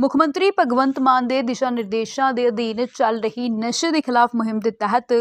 ਮੁੱਖ ਮੰਤਰੀ ਭਗਵੰਤ ਮਾਨ ਦੇ ਦਿਸ਼ਾ ਨਿਰਦੇਸ਼ਾਂ ਦੇ ਅਧੀਨ ਚੱਲ ਰਹੀ ਨਸ਼ੇ ਦੇ ਖਿਲਾਫ ਮੁਹਿੰਮ ਦੇ ਤਹਿਤ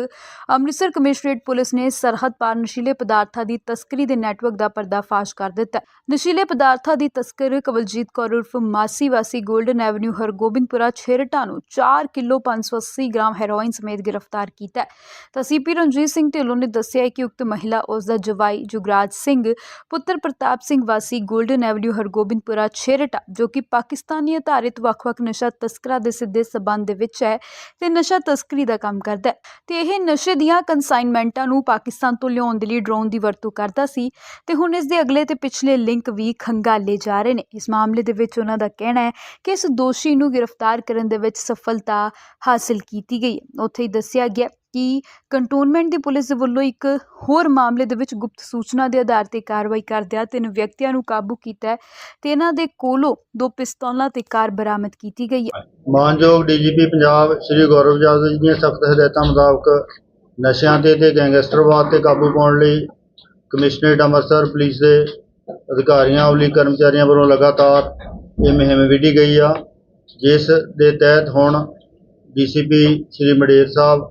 ਅੰਮ੍ਰਿਤਸਰ ਕਮਿਸ਼ਨਰੇਟ ਪੁਲਿਸ ਨੇ ਸਰਹੱਦ ਪਾਰ ਨਸ਼ੀਲੇ ਪਦਾਰਥਾਂ ਦੀ ਤਸਕਰੀ ਦੇ ਨੈਟਵਰਕ ਦਾ ਪਰਦਾਫਾਸ਼ ਕਰ ਦਿੱਤਾ। ਨਸ਼ੀਲੇ ਪਦਾਰਥਾਂ ਦੀ ਤਸਕਰ ਕਵਲਜੀਤ ਕੌਰ ਉਰਫ ਮਾਸੀ ਵਾਸੀ 골ਡਨ ਐਵਨਿਊ ਹਰਗੋਬਿੰਦਪੁਰਾ ਛੇਰਟਾ ਨੂੰ 4 ਕਿਲੋ 580 ਗ੍ਰਾਮ ਹੈਰੋਇਨ ਸਮੇਤ ਗ੍ਰਿਫਤਾਰ ਕੀਤਾ ਹੈ। ਤਾਂ ਸੀਪੀ ਰਣਜੀਤ ਸਿੰਘ ਢਿੱਲੋਂ ਨੇ ਦੱਸਿਆ ਕਿ ਉਕਤ ਮਹਿਲਾ ਉਸ ਦਾ ਜਵਾਈ ਜੁਗਰਾਜ ਸਿੰਘ, ਪੁੱਤਰ ਪ੍ਰਤਾਪ ਸਿੰਘ ਵਾਸੀ 골ਡਨ ਐਵਨਿਊ ਹਰਗੋਬਿੰਦਪੁਰਾ ਛੇਰਟਾ, ਜੋ ਕਿ ਪਾਕਿਸਤਾਨੀ ਆਧਾਰਿਤ ਵੱਖ-ਵੱਖ ਨਸ਼ਾ ਤਸਕਰਾਂ ਦੇ ਸਿੱਧੇ ਸਬੰਧ ਦੇ ਵਿੱਚ ਹੈ ਤੇ ਨਸ਼ਾ ਤਸਕਰੀ ਦਾ ਕੰਮ ਕਰਦਾ ਹੈ। ਤੇ ਇਹ ਨਸ਼ੇ ਦੀਆਂ ਕਨਸਾਈਨਮੈਂਟਾਂ ਨੂੰ ਪਾਕਿਸਤਾਨ ਤੋਂ ਲਿਆਉਣ ਦੇ ਲਈ ਡਰੋਨ ਦੀ ਵਰਤੋਂ ਕਰਦਾ ਸੀ ਤੇ ਹੁਣ ਇਸ ਦੇ ਅਗਲੇ ਤੇ ਪਿਛਲੇ ਲਿੰਕ ਵੀ ਖੰਗਾਲੇ ਜਾ ਰਹੇ ਨੇ। ਇਸ ਮਾਮਲੇ ਦੇ ਵਿੱਚ ਉਹਨਾਂ ਦਾ ਕਹਿਣਾ ਹੈ ਕਿ ਇਸ ਦੋਸ਼ੀ ਨੂੰ ਗ੍ਰਿਫਤਾਰ ਕਰਨ ਦੇ ਵਿੱਚ ਸਫਲਤਾ ਹਾਸਲ ਕੀਤੀ ਗਈ ਹੈ। ਉੱਥੇ ਹੀ ਦੱਸਿਆ ਗਿਆ ਕਿ ਕੰਟੋਨਮੈਂਟ ਦੀ ਪੁਲਿਸ ਦੇ ਵੱਲੋਂ ਇੱਕ ਹੋਰ ਮਾਮਲੇ ਦੇ ਵਿੱਚ ਗੁਪਤ ਸੂਚਨਾ ਦੇ ਆਧਾਰ ਤੇ ਕਾਰਵਾਈ ਕਰਦਿਆਂ ਤਿੰਨ ਵਿਅਕਤੀਆਂ ਨੂੰ ਕਾਬੂ ਕੀਤਾ ਹੈ ਤੇ ਇਹਨਾਂ ਦੇ ਕੋਲੋਂ ਦੋ ਪਿਸਤੌਲਾਂ ਤੇ ਕਾਰ ਬਰਾਮਦ ਕੀਤੀ ਗਈ ਹੈ। ਮਾਨਯੋਗ ਡੀਜੀਪੀ ਪੰਜਾਬ ਸ੍ਰੀ ਗੌਰਵ ਜਾਦਵ ਜੀ ਦੀਆਂ ਸਖਤ ਹਦਾਇਤਾਂ ਮੁਤਾਬਕ ਨਸ਼ਿਆਂ ਤੇ ਤੇ ਗੈਂਗਸਟਰਵਾਦ ਤੇ ਕਾਬੂ ਪਾਉਣ ਲਈ ਕਮਿਸ਼ਨਰੇਟ ਅੰਮ੍ਰਿਤਸਰ ਪੁਲਿਸ ਦੇ ਅਧਿਕਾਰੀਆਂ, ਉਲੀ ਕਰਮਚਾਰੀਆਂ ਵੱਲੋਂ ਲਗਾਤਾਰ ਇਹ ਮੁਹਿੰਮ ਵਿੱਢੀ ਗਈ ਆ। ਜਿਸ ਦੇ ਤਹਿਤ ਹੁਣ DCP Shri Mader sahib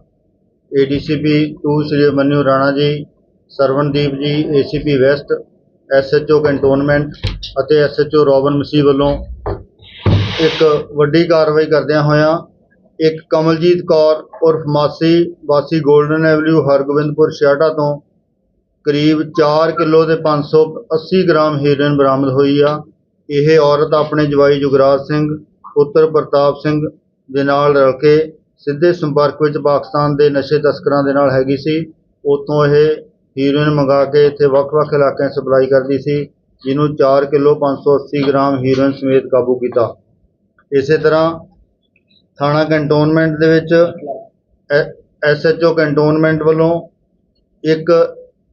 ADCP 2 Shri Manyu Rana ji, Sarwandeep ji ACP west SHO cantonment ਅਤੇ ਐਸਐਚਓ ਰੋਬਨ ਮਸੀਹ ਵੱਲੋਂ ਇੱਕ ਵੱਡੀ ਕਾਰਵਾਈ ਕਰਦਿਆਂ ਹੋਇਆਂ ਇੱਕ ਕਮਲਜੀਤ ਕੌਰ ਉਰਫ ਮਾਸੀ, ਵਾਸੀ 골ਡਨ ਐਵਨਿਊ ਹਰਗੋਬਿੰਦਪੁਰ ਛਿਆਟਾ ਤੋਂ ਕਰੀਬ 4 ਕਿਲੋ ਤੇ 580 ਗ੍ਰਾਮ ਹੀਰੋਇਨ ਬਰਾਮਦ ਹੋਈ ਆ। ਇਹ ਔਰਤ ਆਪਣੇ ਜਵਾਈ ਜੁਗਰਾਜ ਸਿੰਘ, ਪੁੱਤਰ ਪ੍ਰਤਾਪ ਸਿੰਘ ਦੇ ਨਾਲ ਰਲ ਕੇ ਸਿੱਧੇ ਸੰਪਰਕ ਵਿੱਚ ਪਾਕਿਸਤਾਨ ਦੇ ਨਸ਼ੇ ਤਸਕਰਾਂ ਦੇ ਨਾਲ ਹੈਗੀ ਸੀ। ਉੱਥੋਂ ਇਹ ਹੀਰੋਇਨ ਮੰਗਾ ਕੇ ਇੱਥੇ ਵੱਖ-ਵੱਖ ਇਲਾਕਿਆਂ ਸਪਲਾਈ ਕਰਦੀ ਸੀ, ਜਿਹਨੂੰ 4 ਕਿਲੋ 580 ਗ੍ਰਾਮ ਹੀਰੋਇਨ ਸਮੇਤ ਕਾਬੂ ਕੀਤਾ। ਇਸੇ ਤਰ੍ਹਾਂ ਥਾਣਾ ਕੰਟੋਨਮੈਂਟ ਦੇ ਵਿੱਚ ਐਸਐਚਓ ਕੰਟੋਨਮੈਂਟ ਵੱਲੋਂ ਇੱਕ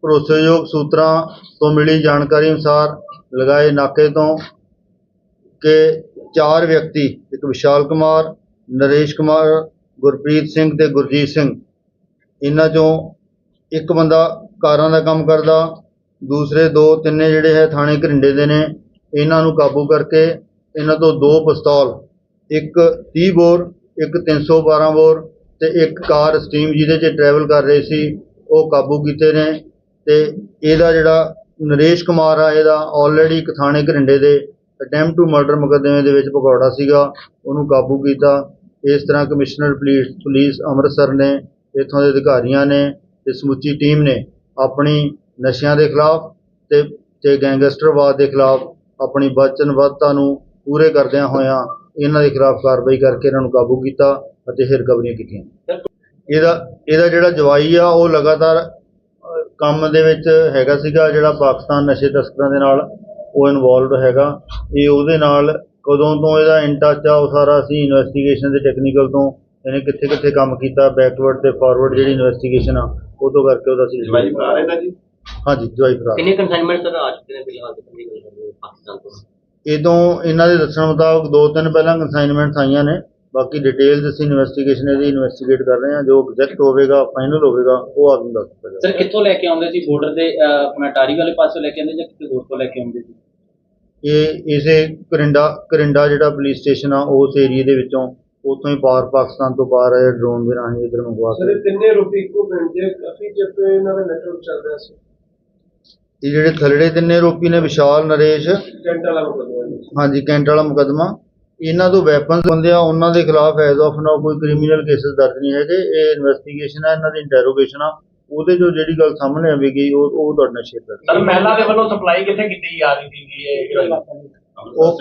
ਭਰੋਸੇਯੋਗ ਸੂਤਰਾਂ ਤੋਂ ਮਿਲੀ ਜਾਣਕਾਰੀ ਅਨੁਸਾਰ ਲਗਾਏ ਨਾਕੇ ਤੋਂ ਕਿ ਚਾਰ ਵਿਅਕਤੀ, ਇੱਕ ਵਿਸ਼ਾਲ ਕੁਮਾਰ, ਨਰੇਸ਼ ਕੁਮਾਰ ਗੁਰਪ੍ਰੀਤ ਸਿੰਘ ਤੇ ਗੁਰਜੀਤ ਸਿੰਘ। ਇਹਨਾਂ ਚੋਂ ਇੱਕ ਬੰਦਾ ਕਾਰਾਂ ਦਾ ਕੰਮ ਕਰਦਾ, ਦੂਸਰੇ ਦੋ ਤਿੰਨੇ ਜਿਹੜੇ ਹੈ ਥਾਣੇ ਘਰਿੰਡੇ ਦੇ ਨੇ। ਇਹਨਾਂ ਨੂੰ ਕਾਬੂ ਕਰਕੇ ਇਹਨਾਂ ਤੋਂ ਦੋ ਪਿਸਤੌਲ, ਇੱਕ 30 ਬੋਰ, ਇੱਕ 312 ਬੋਰ ਤੇ ਇੱਕ ਕਾਰ ਸਟੀਮ ਜਿਹਦੇ 'ਚ ਟਰੈਵਲ ਕਰ ਰਹੇ ਸੀ, ਉਹ ਕਾਬੂ ਕੀਤੇ ਨੇ ਤੇ ਇਹਦਾ ਜਿਹੜਾ ਨਰੇਸ਼ ਕੁਮਾਰ ਆ, ਇਹਦਾ ਆਲਰੇਡੀ ਇੱਕ ਥਾਣੇ ਘਰਿੰਡੇ ਦੇ ਅਟੈਂਪਟ ਟੂ ਮਰਡਰ ਮੁਕੱਦਮੇ ਦੇ ਵਿੱਚ ਪਕੌੜਾ ਸੀਗਾ, ਉਹਨੂੰ ਕਾਬੂ ਕੀਤਾ। ਇਸ ਤਰ੍ਹਾਂ ਕਮਿਸ਼ਨਰ ਪੁਲਿਸ ਪੁਲਿਸ ਅੰਮ੍ਰਿਤਸਰ ਨੇ, ਇੱਥੋਂ ਦੇ ਅਧਿਕਾਰੀਆਂ ਨੇ ਤੇ ਸਮੁੱਚੀ ਟੀਮ ਨੇ ਆਪਣੀ ਨਸ਼ਿਆਂ ਦੇ ਖਿਲਾਫ ਤੇ ਤੇ ਗੈਂਗਸਟਰਵਾਦ ਦੇ ਖਿਲਾਫ ਆਪਣੀ ਵਚਨਬੱਧਤਾ ਨੂੰ ਪੂਰੇ ਕਰਦਿਆਂ ਹੋਇਆਂ ਇਹਨਾਂ ਦੇ ਖਿਲਾਫ ਕਾਰਵਾਈ ਕਰਕੇ ਇਹਨਾਂ ਨੂੰ ਕਾਬੂ ਕੀਤਾ ਅਤੇ ਇਹ ਰਿਕਵਰੀਆਂ ਕੀਤੀਆਂ। ਇਹਦਾ ਇਹਦਾ ਜਿਹੜਾ ਜਵਾਈ ਆ, ਉਹ ਲਗਾਤਾਰ ਕੰਮ ਦੇ ਵਿੱਚ ਹੈਗਾ ਸੀਗਾ, ਜਿਹੜਾ ਪਾਕਿਸਤਾਨ ਨਸ਼ੇ ਤਸਕਰਾਂ ਦੇ ਨਾਲ ਉਹ ਇਨਵੋਲਵਡ ਹੈਗਾ। ਇਹ ਉਹਦੇ ਨਾਲ ਕਦੋਂ ਤੋਂ ਇਹਦਾ ਇਨ ਟੱਚ ਆ ਉਹ ਸਾਰਾ ਅਸੀਂ ਇਨਵੈਸਟੀਗੇਸ਼ਨ ਦੇ ਟੈਕਨੀਕਲ ਤੋਂ ਇਹਨੇ ਕਿੱਥੇ ਕਿੱਥੇ ਕੰਮ ਕੀਤਾ ਬੈਕਵਰਡ ਤੇ ਫਾਰਵਰਡ ਜਿਹੜੀ ਇਨਵੈਸਟੀਗੇਸ਼ਨ ਆ ਉਹ ਤੋਂ ਕਰਕੇ ਉਹਦਾ ਅਸੀਂ ਜਵਾਈ ਭਰਾ ਰਹਿੰਦਾ ਜੀ ਹਾਂਜੀ ਜਵਾਈ ਭਰਾ। ਕਿੰਨੇ ਕਨਸਾਈਨਮੈਂਟ ਸਰ ਆ ਚੁੱਕੇ ਨੇ ਫਿਲਹਾਲ ਤੱਕ ਦੀ ਗੱਲ ਕਰੀਏ ਪਾਕਿਸਤਾਨ ਤੋਂ? ਇਦੋਂ ਇਹਨਾਂ ਦੇ ਦੱਸਣ ਮੁਤਾਬਕ ਦੋ ਤਿੰਨ ਪਹਿਲਾਂ ਕਨਸਾਈਨਮੈਂਟਸ ਆਈਆਂ ਨੇ ਬਾਕੀ ਡਿਟੇਲਸ ਅਸੀਂ ਇਨਵੈਸਟੀਗੇਸ਼ਨ ਇਹਦੀ ਇਨਵੈਸਟੀਗੇਟ ਕਰ ਰਹੇ ਹਾਂ ਜੋ ਐਗਜ਼ੈਕਟ ਹੋਵੇਗਾ ਫਾਈਨਲ ਹੋਵੇਗਾ ਉਹ ਆਦਮੀ ਦੱਸ ਸਕਦਾ ਸਰ ਕਿੱਥੋਂ ਲੈ ਕੇ ਆਉਂਦੇ ਸੀ? ਬਾਰਡਰ ਦੇ ਆਪਣਾ ਟਾਰੀ ਵਾਲੇ ਪਾਸੋਂ ਲੈ ਕੇ ਆਉਂਦੇ ਜਾਂ ਕਿਤੇ ਹੋਰ ਤੋਂ ਲੈ ਕੇ ਆਉਂਦੇ ਸੀ? ਇਹ ਇਸੇ ਕਰਿੰਡਾ ਕਰਿੰਡਾ ਜਿਹੜਾ ਪੁਲਿਸ ਸਟੇਸ਼ਨ ਆ ਉਸ ਏਰੀਆ ਦੇ ਵਿੱਚੋਂ ਉੱਥੋਂ ਹੀ ਪਾਰ ਪਾਕਿਸਤਾਨ ਤੋਂ ਪਾਰ ਆਏ ਡਰੋਨ ਦੇ ਰਾਹੀਂ ਇਧਰ ਮੰਗਵਾ ਸਰ ਕੇ ਇਹ ਤਿੰਨੇ ਰੋਪੀ ਇੱਕੋ ਪਿੰਡ ਦੇ ਕਾਫੀ ਚਿਰ ਤੋਂ ਇਹਨਾਂ ਦਾ ਨੈਟਵਰਕ ਚੱਲ ਰਿਹਾ ਸੀ। ਇਹ ਜਿਹੜੇ ਥਲੜੇ ਤਿੰਨੇ ਰੋਪੀ ਨੇ ਵਿਸ਼ਾਲ ਨਰੇਸ਼ ਟੈਂਟ ਵਾਲਾ ਮੁਕਦਮਾ ਜੀ। ਹਾਂਜੀ ਕੈਂਟ ਵਾਲਾ ਮੁਕੱਦਮਾ। ਇਹਨਾਂ ਤੋਂ ਵੈਪਨਸ ਬੰਦੇ ਆ ਉਹਨਾਂ ਦੇ ਖਿਲਾਫ ਐਜ਼ ਆਫ ਨਾਓ ਕੋਈ ਕ੍ਰਿਮੀਨਲ ਕੇਸਸ ਦਰਜ ਨਹੀਂ ਹੈਗੇ। ਇਹ ਇਨਵੈਸਟੀਗੇਸ਼ਨ ਆ ਇਹਨਾਂ ਦੀ ਇੰਟਰੋਗੇਸ਼ਨ ਆ। ਉਹਦੇ ਜੋ ਜਿਹੜੀ ਗੱਲ ਸਾਹਮਣੇ ਆਵੇਗੀ ਉਹ ਉਹ ਤੁਹਾਡੇ ਨਾਲ ਸ਼ੇਅਰ ਕਰਾਂਗੇ ਸਰ ਮਹਿਲਾ ਦੇ ਵੱਲੋਂ ਸਪਲਾਈ ਕਿੱਥੇ ਕੀਤੀ ਜਾ ਰਹੀ ਸੀ ਇਹ ਉਹ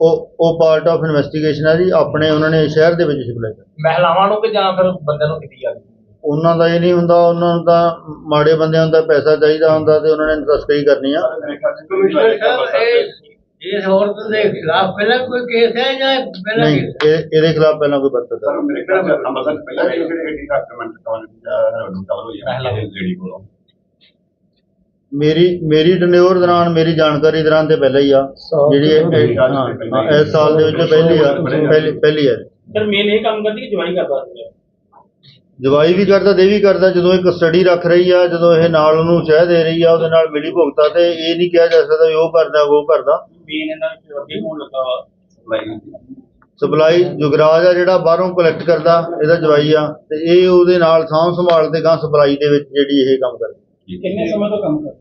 ਉਹ ਉਹ ਪਾਰਟ ਆਫ ਇਨਵੈਸਟੀਗੇਸ਼ਨ ਹੈ ਜੀ ਆਪਣੇ ਉਹਨਾਂ ਨੇ ਸ਼ਹਿਰ ਦੇ ਵਿੱਚ ਸਪਲਾਈ ਮਹਿਲਾਵਾਂ ਨੂੰ ਕਿ ਜਾਂ ਫਿਰ ਬੰਦਿਆਂ ਨੂੰ ਕੀਤੀ ਜਾ ਰਹੀ? ਸੀ ਉਹਨਾਂ ਦਾ ਇਹ ਨਹੀਂ ਹੁੰਦਾ ਉਹਨਾਂ ਨੂੰ ਤਾਂ ਮਾੜੇ ਬੰਦਿਆਂ ਨੂੰ ਤਾਂ ਪੈਸਾ ਚਾਹੀਦਾ ਹੁੰਦਾ ਤੇ ਉਹਨਾਂ ਨੇ ਤਸਕਰੀ ਕਰਨੀ ਆ। ਕਮਿਸ਼ਨਰ ਸਾਹਿਬ ਇਹ ਇਸ ਔਰਤ ਦੇ ਖਿਲਾਫ ਪਹਿਲਾਂ ਕੋਈ ਕੇਸ ਹੈ ਜਾਂ ਪਹਿਲਾਂ ਨਹੀਂ ਇਹ ਇਹਦੇ ਖਿਲਾਫ ਪਹਿਲਾਂ ਕੋਈ ਪਰਚਾ ਦਰਜ ਮੇਰੇ ਖਿਆਲ ਨਾਲ ਪਹਿਲਾਂ ਵੀ ਜਿਹੜੇ ਐਡੀ ਡਾਕੂਮੈਂਟ ਕਵਰ ਹੋਈ ਹੈ ਜਿਹੜੀ ਕੋਲੋਂ? ਮੇਰੀ ਮੇਰੀ ਟਨਿਓਰ ਦੌਰਾਨ ਮੇਰੀ ਜਾਣਕਾਰੀ ਦੌਰਾਨ ਤੇ ਪਹਿਲਾਂ ਹੀ ਆ। ਜਿਹੜੀ ਇਹ- ਹਾਂ ਹਾਂ, ਇਸ ਸਾਲ ਦੇ ਵਿੱਚ ਪਹਿਲੀ ਆ ਪਹਿਲੀ ਪਹਿਲੀ ਹੈ ਸਰ ਮੇਨ ਇਹ ਕੰਮ ਕਰਦੀ ਕਿ ਜਵਾਈ ਕਰਦਾ ਸੀ? ਜਵਾਈ ਵੀ ਕਰਦਾ ਦੇ ਵੀ ਕਰਦਾ ਜਦੋਂ ਇਹ ਕਸਟਡੀ ਰੱਖ ਰਹੀ ਆ ਜਦੋਂ ਇਹ ਨਾਲ ਉਹਨੂੰ ਸ਼ਹਿ ਦੇ ਰਹੀ ਆ ਉਹਦੇ ਨਾਲ ਮਿਲੀ ਭੁਗਤਾ ਤੇ ਇਹ ਨਹੀਂ ਕਿਹਾ ਜਾ ਸਕਦਾ ਵੀ ਉਹ ਕਰਦਾ ਉਹ ਕਰਦਾ। ਮੇਨ ਇਹਨਾਂ ਵਿੱਚ ਅੱਗੇ ਹੋਣ ਲੱਗਾ ਵਾ। ਸਪਲਾਈ ਸਪਲਾਈ ਜੁਗਰਾਜ ਆ ਜਿਹੜਾ ਬਾਹਰੋਂ ਕਲੈਕਟ ਕਰਦਾ ਇਹਦਾ ਜਵਾਈ ਆ। ਤੇ ਇਹ ਉਹਦੇ ਨਾਲ ਸਾਂਭ ਸੰਭਾਲ ਤੇ ਗਾਂ ਸਪਲਾਈ ਦੇ ਵਿੱਚ ਜਿਹੜੀ ਇਹ ਕੰਮ ਕਰਦਾ। ਕਿੰਨੇ ਸਮੇਂ ਤੋਂ ਕੰਮ ਕਰ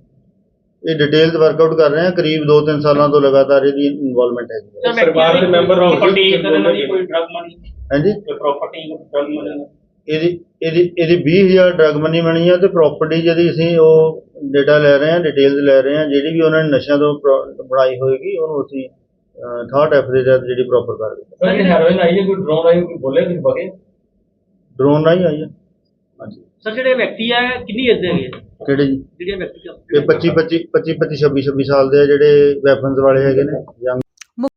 ਇਹ ਵਰਕਆਊਟ ਕਰ ਰਹੇ ਆ ਕਰੀਬ 2-3 ਸਾਲਾਂ ਤੋਂ ਲਗਾਤਾਰ ਇਹਦੀ ਇਨਵੋਲਵਮੈਂਟ ਹੈ। ਪਰਿਵਾਰ ਦੇ ਮੈਂਬਰ ਪ੍ਰਾਪਰਟੀ ਇਹਨਾਂ ਦੀ ਕੋਈ ਡਰਗ ਮਨੀ ਹਾਂਜੀ? ਕੋਈ ਪ੍ਰਾਪਰਟੀ ਡਰਗ ਮਨੀ ਇਹਦੀ ਇਹਦੀ ਇਹਦੀ 20000 ਡਰਗ ਮਨੀ ਬਣੀ ਆ ਤੇ ਪ੍ਰਾਪਰਟੀ ਜਿਹਦੀ ਅਸੀਂ ਉਹ ਡੇਟਾ ਲੈ ਰਹੇ ਆ ਡਿਟੇਲਸ ਲੈ ਰਹੇ ਆ ਜਿਹੜੀ ਵੀ ਉਹਨਾਂ ਨੇ ਨਸ਼ਿਆਂ ਤੋਂ ਪ੍ਰੋ- ਬਣਾਈ ਹੋਏਗੀ ਉਹਨੂੰ ਅਸੀਂ 68 ਐਫ ਦੇ ਤਹਿਤ ਜਿਹੜੀ ਪ੍ਰੋਪਰ ਕਰ ਦਿੱਤੀ। ਸਰ ਇਹ ਹੈਰੋਇਨ ਆਈ ਹੈ ਕੋਈ ਡਰੋਨ ਆਈ ਕੋਈ ਬੋਲੇ ਕੁਝ ਬਗੇ ਡਰੋਨ ਨਾਲ ਹੀ ਆਈ ਆ ਹਾਂਜੀ। ਸਰ ਜਿਹੜੇ ਵਿਅਕਤੀ ਆ ਕਿੰਨੀ ਏਜ ਦੇ ਹੈਗੇ ਆ? ਕਿਹੜੇ ਜੀ? ਜਿਹੜੇ ਵਿਅਕਤੀ ਆ? ਇਹ 25 25 25 25 26 26 ਸਾਲ ਦੇ ਆ ਜਿਹੜੇ ਵੈਪਨਸ ਵਾਲੇ ਹੈਗੇ ਨੇ young